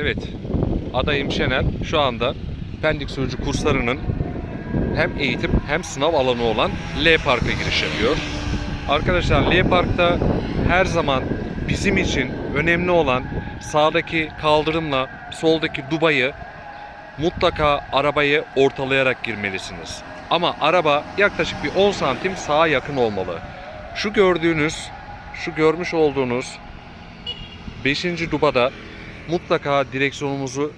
Evet, adayım Şener şu anda Pendik Sürücü kurslarının hem eğitim hem sınav alanı olan L Park'a giriş yapıyor. Arkadaşlar L Park'ta her zaman bizim için önemli olan sağdaki kaldırımla soldaki dubayı mutlaka arabayı ortalayarak girmelisiniz. Ama araba yaklaşık bir 10 santim sağa yakın olmalı. Şu gördüğünüz, şu görmüş olduğunuz 5. dubada mutlaka direksiyonumuzu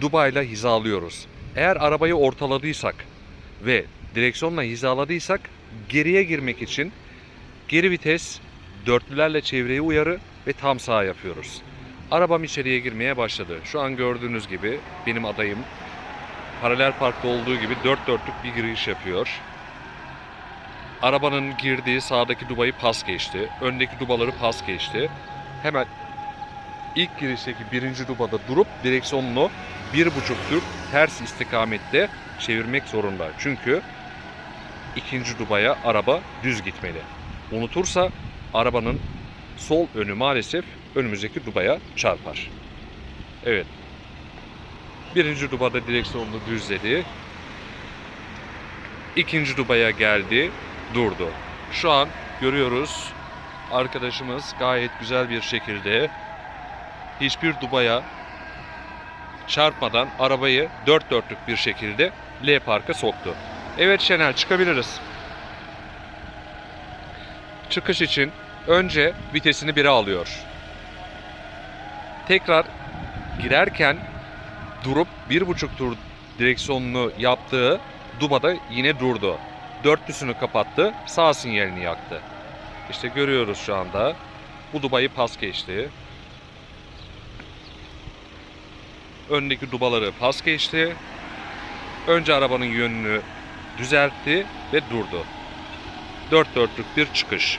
dubayla hizalıyoruz. Eğer arabayı ortaladıysak ve direksiyonla hizaladıysak geriye girmek için geri vites, dörtlülerle çevreye uyarı ve tam sağ yapıyoruz. Arabam içeriye girmeye başladı. Şu an gördüğünüz gibi benim adayım paralel parkta olduğu gibi dört dörtlük bir giriş yapıyor. Arabanın girdiği sağdaki dubayı pas geçti. Öndeki dubaları pas geçti. Hemen ilk girişteki birinci dubada durup direksiyonunu bir buçuk tur ters istikamette çevirmek zorunda. Çünkü ikinci dubaya araba düz gitmeli. Unutursa arabanın sol önü maalesef önümüzdeki dubaya çarpar. Evet. Birinci dubada direksiyonunu düzledi. İkinci dubaya geldi, durdu. Şu an görüyoruz arkadaşımız gayet güzel bir şekilde hiçbir dubaya çarpmadan arabayı dört dörtlük bir şekilde L parka soktu. Evet Şener çıkabiliriz. Çıkış için önce vitesini 1'e alıyor. Tekrar girerken durup bir buçuk tur direksiyonunu yaptığı dubada yine durdu. Dörtlüsünü kapattı, sağ sinyalini yaktı. İşte görüyoruz şu anda. Bu dubayı pas geçti. Öndeki dubaları pas geçti. Önce arabanın yönünü düzeltti ve durdu. Dört dörtlük bir çıkış.